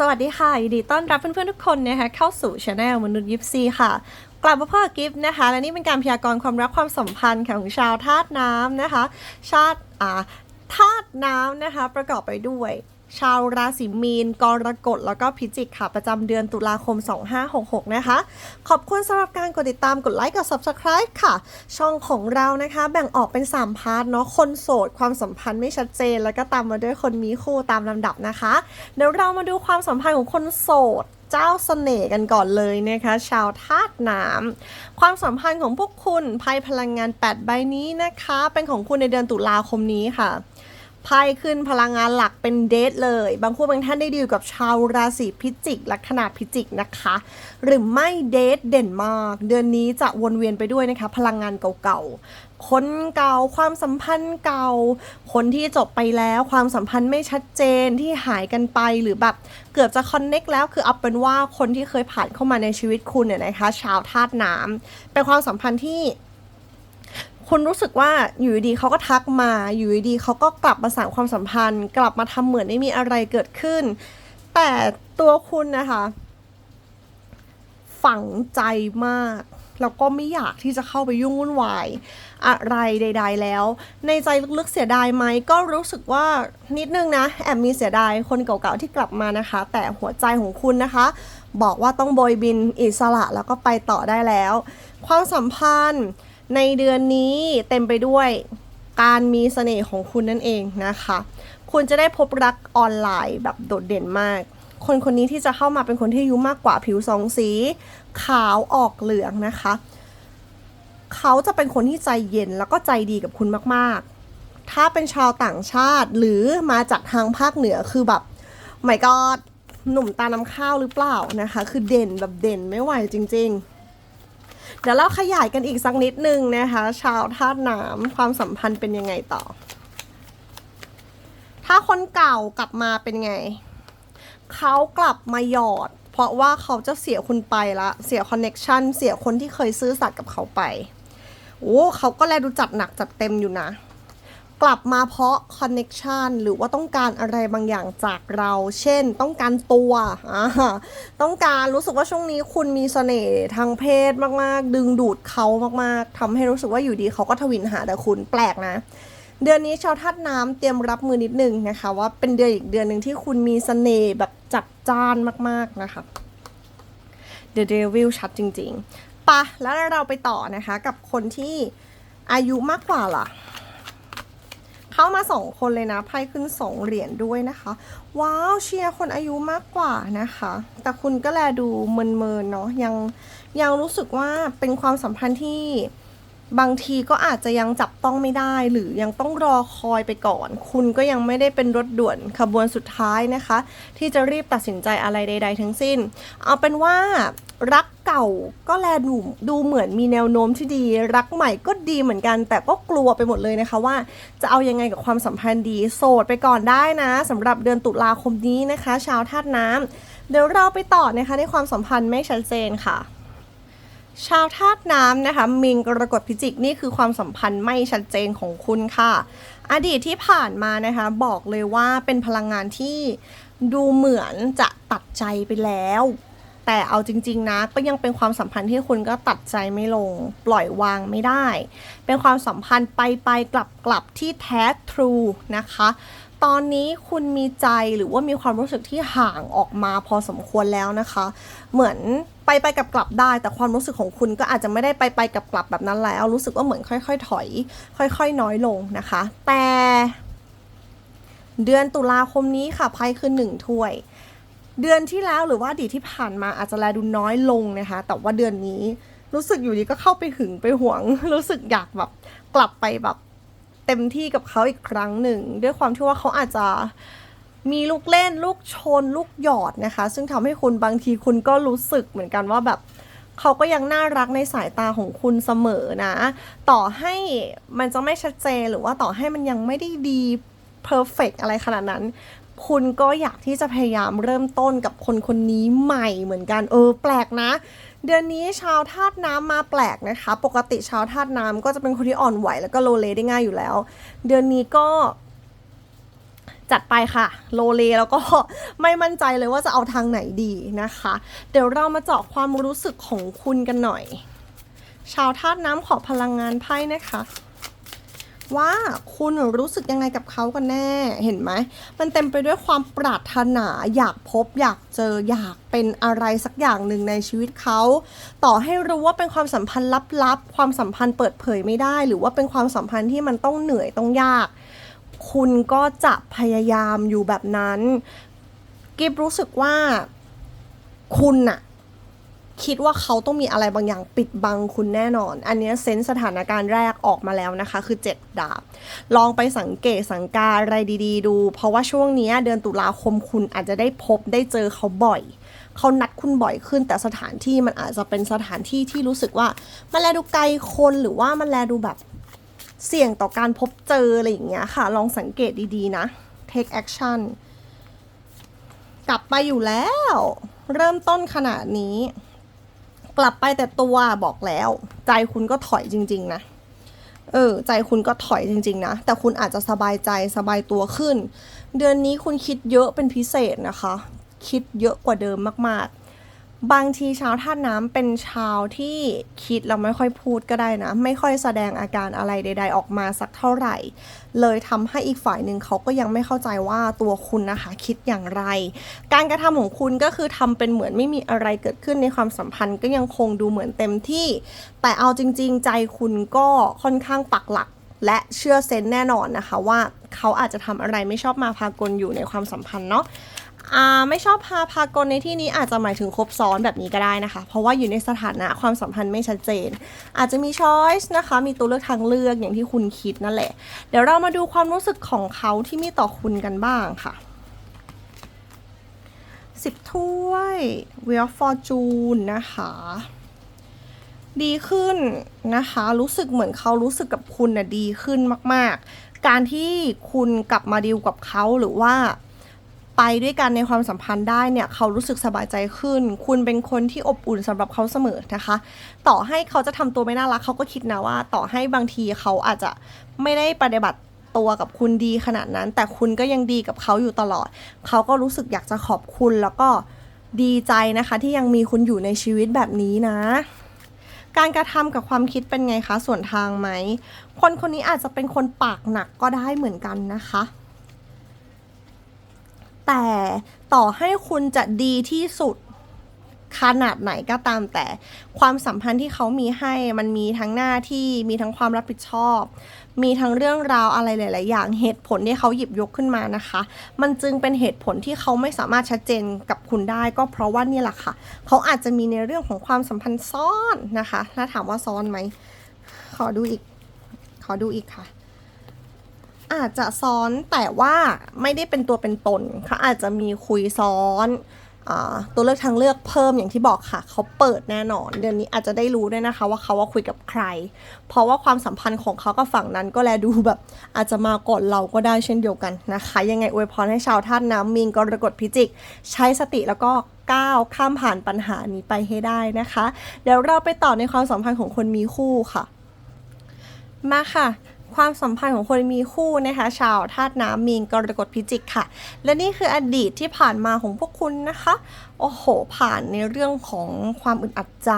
สวัสดีค่ะ ยินดีต้อนรับเพื่อนๆทุกคนนะคะเข้าสู่ช anel มนุษย์ยิปซีค่ะ กลับมาพ่อกิฟต์นะคะ และนี่เป็นการพยากรณ์ความรักความสัมพันธ์ของชาวธาตุน้ำนะคะ ชาติอ่าธาตุน้ำนะคะ ประกอบไปด้วย ชาวราศีมีน กรกฎ แล้วก็พิจิกค่ะ ประจำเดือนตุลาคม 2566 นะคะ ขอบคุณสำหรับการกดติดตาม กดไลค์ กด subscribe ค่ะ ช่องของเรานะคะ แบ่งออกเป็น 3 พาร์ทเนาะ คนโสด ความสัมพันธ์ไม่ชัดเจน แล้วก็ตามมาด้วยคนมีคู่ตามลำดับนะคะ เดี๋ยวเรามาดูความสัมพันธ์ของคนโสดเจ้าเสน่ห์กันก่อนเลยนะคะ ชาวธาตุน้ำความสัมพันธ์ของพวกคุณไพ่พลังงาน 8 ใบนี้นะคะ เป็นของคุณในเดือนตุลาคมนี้ค่ะ ไพ่ขึ้นพลังงานหลักเป็นเดทเลย บางคู่บางท่านได้ดีลกับชาวราศีพิจิก ลัคนาพิจิกนะคะ หรือไม่เดทเด่นมาก เดือนนี้จะวนเวียนไปด้วยนะคะ พลังงานเก่าๆ คนเก่าความสัมพันธ์เก่า คนที่จบไปแล้วความสัมพันธ์ไม่ชัดเจนที่หายกันไปหรือแบบเกือบจะคอนเน็กแล้วคือเอาเป็นว่าคนที่เคยผ่านเข้ามาในชีวิตคุณเนี่ยนะคะ ชาวธาตุน้ำเป็นความสัมพันธ์ที่ คุณรู้สึกว่าอยู่ดีๆเขาก็ทักมา อยู่ดีๆเขาก็กลับมาสานความสัมพันธ์ กลับมาทำเหมือนไม่มีอะไรเกิดขึ้น แต่ตัวคุณนะคะ ฝังใจมากแล้วก็ไม่อยากที่จะเข้าไปยุ่งวุ่นวาย อะไรใด ๆ แล้ว ในใจลึกๆเสียดายไหมก็รู้สึกว่านิดนึงนะ แอบมีเสียดายคนเก่าๆที่กลับมานะคะ แต่หัวใจของคุณนะคะ บอกว่าต้องโบยบินอิสระแล้วก็ไปต่อได้แล้ว ความสัมพันธ์ ในเดือนนี้เต็มไปด้วยการมีเสน่ห์ของคุณนั่นเองนะคะ คุณจะได้พบรักออนไลน์แบบโดดเด่นมาก คนคนนี้ที่จะเข้ามาเป็นคนที่อายุมากกว่าผิวสองสี ขาวออกเหลืองนะคะ เขาจะเป็นคนที่ใจเย็นแล้วก็ใจดีกับคุณมากๆ ถ้าเป็นชาวต่างชาติหรือมาจากทางภาคเหนือคือแบบไม่ก็หนุ่มตาน้ำข้าวหรือเปล่านะคะ คือเด่นแบบเด่นไม่ไหวจริง ๆ เดี๋ยวเราขยายกันอีกสักนิดนึงนะคะ ชาวธาตุน้ำความสัมพันธ์เป็นยังไงต่อ ถ้าคนเก่ากลับมาเป็นไง เขากลับมาหยอด เพราะว่าเขาจะเสียคุณไปละเสียคอนเน็ชันเสียคนที่เคยซื้อสัตย์กับเขาไปโอ้เขาก็แลดูจัดหนักจัดเต็มอยู่นะ กลับมาเพราะคอนเน็ชันหรือว่าต้องการอะไรบางอย่างจากเรา เช่น ต้องการตัว ต้องการรู้สึกว่าช่วงนี้คุณมีเสน่ห์ทางเพศมาก ๆ ดึงดูดเขามาก ๆทำให้รู้สึกว่าอยู่ดีเขาก็ทวินหาแต่คุณแปลกนะ เดือนนี้ชาวธาตุน้ำเตรียมรับมือนิดนึงนะคะ ว่าเป็นเดือนอีกเดือนหนึ่งที่คุณมีเสน่ห์แบบจัดจ้านมาก ๆ นะคะ The Devil ชัดจริง ๆปะแล้วเราไปต่อนะคะกับคนที่อายุมากกว่าล่ะ เข้ามาสองคนเลยนะไพ่ขึ้นสองเหรียญด้วยนะคะ ว้าวเชียร์คนอายุมากกว่านะคะ แต่คุณก็แลดูเมินๆเนาะยังยังรู้สึกว่าเป็นความสัมพันธ์ที่ บางทีก็อาจจะยังจับต้องไม่ได้หรือยังต้องรอคอยไปก่อน คุณก็ยังไม่ได้เป็นรถด่วนขบวนสุดท้ายนะคะ ที่จะรีบตัดสินใจอะไรใด ๆ ทั้งสิ้น เอาเป็นว่ารักเก่าก็แลดูดูเหมือนมีแนวโน้มที่ดี รักใหม่ก็ดีเหมือนกัน แต่ก็กลัวไปหมดเลยนะคะว่า จะเอายังไงกับความสัมพันธ์ดี โสดไปก่อนได้นะสำหรับเดือนตุลาคมนี้นะคะ ชาวธาตุน้ำเดี๋ยวเราไปต่อนะคะในความสัมพันธ์ไม่ชัดเจนค่ะ ชาวธาตุน้ำนะคะมิงกรกฎพิจิกนี่คือความสัมพันธ์ไม่ชัดเจนของคุณค่ะ อดีตที่ผ่านมานะคะบอกเลยว่าเป็นพลังงานที่ดูเหมือนจะตัดใจไปแล้ว แต่เอาจริง ๆ นะก็ยังเป็นความสัมพันธ์ที่คุณก็ตัดใจไม่ลง ปล่อยวางไม่ได้ เป็นความสัมพันธ์ไปไปกลับกลับที่แท้ทรูนะคะ ตอนนี้คุณมีใจหรือว่ามีความรู้สึกที่ห่างออกมาพอสมควรแล้วนะคะ เหมือนไปไปกับกลับได้ แต่ความรู้สึกของคุณก็อาจจะไม่ได้ไปไปกับกลับแบบนั้นแล้วรู้สึกว่าเหมือนค่อย ๆ ถอย ค่อย ๆ น้อยลงนะคะ แต่ เดือนตุลาคมนี้ค่ะไพ่คือหนึ่งถ้วย เดือนที่แล้วหรือว่าอดีตที่ผ่านมาอาจจะแลดูน้อยลงนะคะ แต่ว่าเดือนนี้รู้สึกอยู่ดีก็เข้าไปหึงไปหวง รู้สึกอยากแบบกลับไปแบบ เต็มที่กับเขาอีกครั้งหนึ่ง ด้วยความที่ว่าเขาอาจจะมีลูกเล่นลูกชนลูกหยอดนะคะ ซึ่งทำให้คุณบางทีคุณก็รู้สึกเหมือนกันว่าแบบเขาก็ยังน่ารักในสายตาของคุณเสมอนะ ต่อให้มันจะไม่ชัดเจนหรือว่าต่อให้มันยังไม่ได้ดีเพอร์เฟกอะไรขนาดนั้น คุณก็อยากที่จะพยายามเริ่มต้นกับคนคนนี้ใหม่เหมือนกัน เออ แปลกนะ เดือนนี้ชาวธาตุน้ำมาแปลกนะคะ ปกติชาวธาตุน้ำก็จะเป็นคนที่อ่อนไหวแล้วก็โลเลได้ง่ายอยู่แล้ว เดือนนี้ก็จัดไปค่ะ โลเลแล้วก็ไม่มั่นใจเลยว่าจะเอาทางไหนดีนะคะ เดี๋ยวเรามาเจาะความรู้สึกของคุณกันหน่อย ชาวธาตุน้ำขอพลังงานไพ่นะคะ ว่าคุณรู้สึกยังไงกับเขากันแน่ เห็นไหม มันเต็มไปด้วยความปรารถนาอยากพบอยากเจออยากเป็นอะไรสักอย่างหนึ่งในชีวิตเขา ต่อให้รู้ว่าเป็นความสัมพันธ์ลับๆ ความสัมพันธ์เปิดเผยไม่ได้ หรือว่าเป็นความสัมพันธ์ที่มันต้องเหนื่อยต้องยาก คุณก็จะพยายามอยู่แบบนั้น กิฟรู้สึกว่าคุณน่ะ คิดว่าเขาต้องมีอะไรบางอย่างปิดบังคุณแน่นอน อันนี้เซนส์สถานการณ์แรกออกมาแล้วนะคะ คือ7ดาบ ลองไปสังเกตสังการอะไรดี ๆ ดู เพราะว่าช่วงนี้เดือนตุลาคมคุณอาจจะได้พบได้เจอเขาบ่อย เขานัดคุณบ่อยขึ้น แต่สถานที่มันอาจจะเป็นสถานที่ที่รู้สึกว่ามันแลดูไกลคนหรือว่ามันแลดูแบบเสี่ยงต่อการพบเจออะไรอย่างเงี้ยค่ะ ลองสังเกตดีๆนะ take action กลับไปอยู่แล้ว เริ่มต้นขนาดนี้ กลับไปแต่ตัวบอกแล้ว ใจคุณก็ถอยจริง ๆ นะ เออ ใจคุณก็ถอยจริง ๆ นะ แต่คุณอาจจะสบายใจสบายตัวขึ้น เดือนนี้คุณคิดเยอะเป็นพิเศษนะคะ คิดเยอะกว่าเดิมมาก ๆ บางทีชาวธาน้ำเป็นชาวที่คิดแล้วไม่ค่อยพูดก็ได้นะ ไม่ค่อยแสดงอาการอะไรใด ๆ ออกมาสักเท่าไหร่ เลยทำให้อีกฝ่ายหนึ่งเขาก็ยังไม่เข้าใจว่าตัวคุณนะคะ คิดอย่างไร การกระทำของคุณก็คือทำเป็นเหมือนไม่มีอะไรเกิดขึ้นในความสัมพันธ์ก็ยังคงดูเหมือนเต็มที่ แต่เอาจริง ๆ ใจคุณก็ค่อนข้างปักหลักและเชื่อเซนแน่นอนนะคะว่าเขาอาจจะทำอะไรไม่ชอบมาพากลอยู่ในความสัมพันธ์เนาะ อ่าไม่ชอบพาพากลในที่นี้อาจจะหมายถึงครบซ้อนแบบนี้ก็ได้นะคะ เพราะว่าอยู่ในสถานะความสัมพันธ์ไม่ชัดเจน อาจจะมีช้อยส์นะคะ มีตัวเลือกทางเลือกอย่างที่คุณคิดนั่นแหละ เดี๋ยวเรามาดูความรู้สึกของเขาที่มีต่อคุณกันบ้างค่ะสิบถ้วย Wheel of Fortune นะคะ ดีขึ้นนะคะ รู้สึกเหมือนเขารู้สึกกับคุณน่ะดีขึ้นมาก ๆ การที่คุณกลับมาดีลกับเขาหรือว่า ไปด้วยกันในความสัมพันธ์ได้เนี่ยเขารู้สึกสบายใจขึ้น คุณเป็นคนที่อบอุ่นสำหรับเขาเสมอนะคะ ต่อให้เขาจะทำตัวไม่น่ารักเขาก็คิดนะว่า ต่อให้บางทีเขาอาจจะไม่ได้ปฏิบัติตัวกับคุณดีขนาดนั้น แต่คุณก็ยังดีกับเขาอยู่ตลอด เขาก็รู้สึกอยากจะขอบคุณแล้วก็ดีใจนะคะ ที่ยังมีคุณอยู่ในชีวิตแบบนี้นะ การกระทำกับความคิดเป็นไงคะส่วนทางไหม คนคนนี้อาจจะเป็นคนปากหนักก็ได้เหมือนกันนะคะ แต่ต่อให้คุณจะดีที่สุดขนาดไหนก็ตามแต่ความสัมพันธ์ที่เขามีให้มันมีทั้งหน้าที่มีทั้งความรับผิดชอบ มีทั้งเรื่องราวอะไรหลาย ๆ อย่างเหตุผลที่เขาหยิบยกขึ้นมานะคะ มันจึงเป็นเหตุผลที่เขาไม่สามารถชัดเจนกับคุณได้ ก็เพราะว่านี่แหละค่ะ เขาอาจจะมีในเรื่องของความสัมพันธ์ซ่อนนะคะถ้าถามว่าซ้อนไหมขอดูอีก ขอดูอีกค่ะ อาจจะซ้อนแต่ว่าไม่ได้เป็นตัวเป็นตนเขาอาจจะมีคุยซ้อนอตัวเลือกทางเลือกเพิ่มอย่างที่บอกค่ะ เขาเปิดแน่นอน เดือนนี้อาจจะได้รู้ด้วยนะคะ ว่าเขาว่าคุยกับใคร เพราะว่าความสัมพันธ์ของเขากับฝั่งนั้นก็แลดูแบบ อาจจะมาก่อนเราก็ได้เช่นเดียวกันนะคะ ยังไงอวยพรให้ชาวธาตุน้ำมีนกรกฎพิจิก ใช้สติแล้วก็ก้าวข้ามผ่านปัญหานี้ไปให้ได้นะคะ เดี๋ยวเราไปต่อในความสัมพันธ์ของคนมีคู่ค่ะ มาค่ะ ความสัมพันธ์ของคนมีคู่นะคะ ชาวธาตุน้ำมีนกรกฎพิจิกค่ะ และนี่คืออดีตที่ผ่านมาของพวกคุณนะคะ โอ้โห ผ่านในเรื่องของความอึดอัดใจ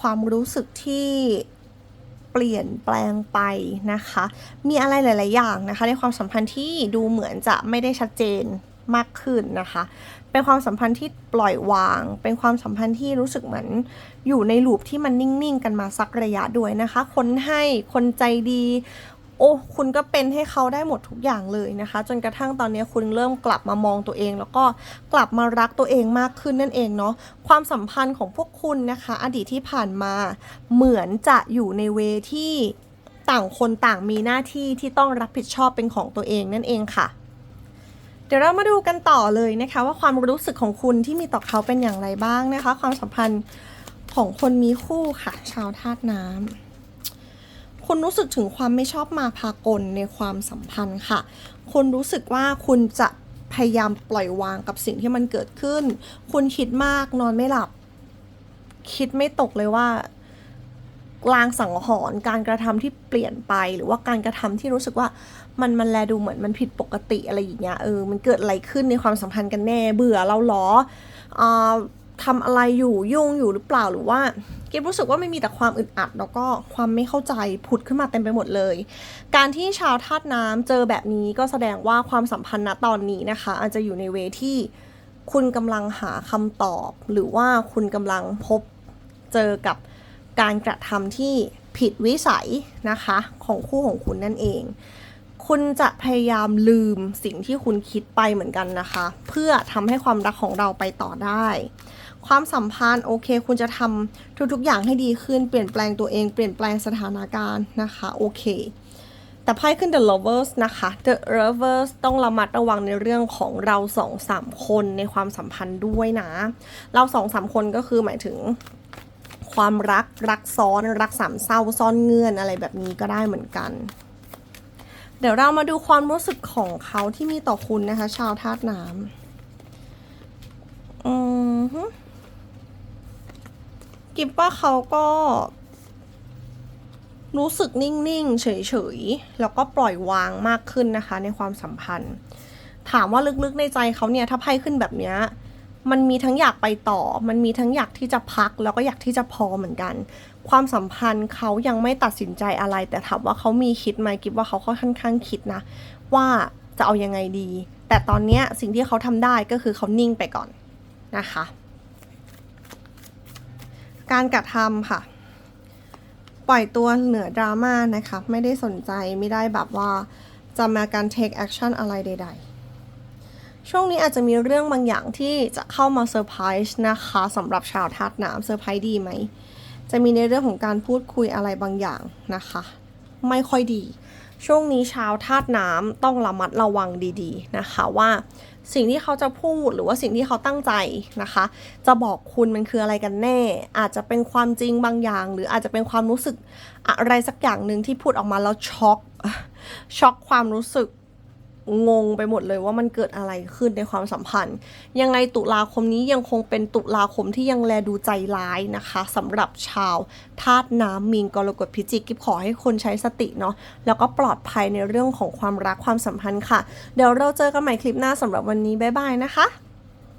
ความรู้สึกที่เปลี่ยนแปลงไปนะคะ มีอะไรหลาย ๆ อย่างนะคะ ในความสัมพันธ์ที่ดูเหมือนจะไม่ได้ชัดเจน มากขึ้นนะคะ เป็นความสัมพันธ์ที่ปล่อยวาง เป็นความสัมพันธ์ที่รู้สึกเหมือนอยู่ในลูปที่มันนิ่งๆ กันมาสักระยะด้วยนะคะ คนให้คนใจดี โอ้คุณก็เป็นให้เขาได้หมดทุกอย่างเลยนะคะ จนกระทั่งตอนนี้คุณเริ่มกลับมามองตัวเอง แล้วก็กลับมารักตัวเองมากขึ้นนั่นเองเนาะความสัมพันธ์ของพวกคุณนะคะ อดีตที่ผ่านมาเหมือนจะอยู่ในเวที่ต่างคนต่างมีหน้าที่ที่ต้องรับผิดชอบเป็นของตัวเองนั่นเองค่ะ เดี๋ยวเรามาดูกันต่อเลยนะคะว่าความรู้สึกของคุณที่มีต่อเขาเป็นอย่างไรบ้างนะคะ ความสัมพันธ์ของคนมีคู่ค่ะ ชาวธาตุน้ำคุณรู้สึกถึงความไม่ชอบมาพากลในความสัมพันธ์ค่ะ คุณรู้สึกว่าคุณจะพยายามปล่อยวางกับสิ่งที่มันเกิดขึ้น คุณคิดมากนอนไม่หลับ คิดไม่ตกเลยว่า ลางสังหรณ์การกระทำที่เปลี่ยนไป หรือว่าการกระทำที่รู้สึกว่ามันมันแลดูเหมือนมันผิดปกติอะไรอย่างเงี้ยเออมันเกิดอะไรขึ้นในความสัมพันธ์กันแน่ เบื่อเราหรออ่าทำอะไรอยู่ยุ่งอยู่หรือเปล่าหรือว่ากิฟรู้สึกว่าไม่มีแต่ความอึดอัด แล้วก็ความไม่เข้าใจผุดขึ้นมาเต็มไปหมดเลย การที่ชาวธาตุน้ำเจอแบบนี้ก็แสดงว่าความสัมพันธ์ณตอนนี้นะคะ อาจจะอยู่ในเวที่คุณกำลังหาคำตอบ หรือว่าคุณกำลังพบเจอกับ การกระทำที่ผิดวิสัยนะคะของคู่ของคุณนั่นเอง คุณจะพยายามลืมสิ่งที่คุณคิดไปเหมือนกันนะคะ เพื่อทำให้ความรักของเราไปต่อได้ ความสัมพันธ์โอเค คุณจะทำทุกๆอย่างให้ดีขึ้นเปลี่ยนแปลงตัวเองเปลี่ยนแปลงสถานการณ์นะคะโอเคแต่ไพ่ขึ้น The Lovers นะคะ The Lovers ต้องระมัดระวังในเรื่องของเราสองสามคนในความสัมพันธ์ด้วยนะ เราสองสามคนก็คือหมายถึง ความรักรักซ้อนรักสามเศร้าซ่อนเงื่อนอะไรแบบนี้ก็ได้เหมือนกัน เดี๋ยวเรามาดูความรู้สึกของเขาที่มีต่อคุณนะคะ ชาวธาตุน้ำอืมกิบว่าเขาก็ รู้สึกนิ่งๆ เฉยๆ แล้วก็ปล่อยวางมากขึ้นนะคะ ในความสัมพันธ์ ถามว่าลึกๆในใจเขาเนี่ย ถ้าไพ่ขึ้นแบบเนี้ย มันมีทั้งอยากไปต่อ มันมีทั้งอยากที่จะพัก แล้วก็อยากที่จะพอเหมือนกัน ความสัมพันธ์เขายังไม่ตัดสินใจอะไร แต่ถามว่าเขามีคิดไหมกิบว่าเขาค่อนข้างคิดนะ ว่าจะเอายังไงดี แต่ตอนนี้สิ่งที่เขาทำได้ก็คือเขานิ่งไปก่อนนะคะ การกระทำค่ะ ปล่อยตัวเหนือดราม่านะคะ ไม่ได้สนใจไม่ได้แบบว่าจะมาการ take action อะไรใด ๆ ช่วงนี้อาจจะมีเรื่องบางอย่างที่จะเข้ามาเซอร์ไพรส์นะคะสำหรับชาวธาตุน้ำเซอร์ไพรส์ดีไหม จะมีในเรื่องของการพูดคุยอะไรบางอย่างนะคะ ไม่ค่อยดี ช่วงนี้ชาวธาตุน้ำต้องระมัดระวังดีๆนะคะว่าสิ่งที่เขาจะพูดหรือว่าสิ่งที่เขาตั้งใจนะคะ จะบอกคุณมันคืออะไรกันแน่ อาจจะเป็นความจริงบางอย่าง หรืออาจจะเป็นความรู้สึกอะไรสักอย่างหนึ่งที่พูดออกมาแล้วช็อกช็อกความรู้สึก งงไปหมดเลยว่ามันเกิดอะไรขึ้นในความสัมพันธ์ ยังไงตุลาคมนี้ยังคงเป็นตุลาคมที่ยังแลดูใจร้ายนะคะสำหรับชาวธาตุน้ำมีนกรกฎพิจิกกิบขอให้คนใช้สติเนาะแล้วก็ปลอดภัยในเรื่องของความรักความสัมพันธ์ค่ะ เดี๋ยวเราเจอกันใหม่คลิปหน้าสำหรับวันนี้บ๊ายบายนะคะ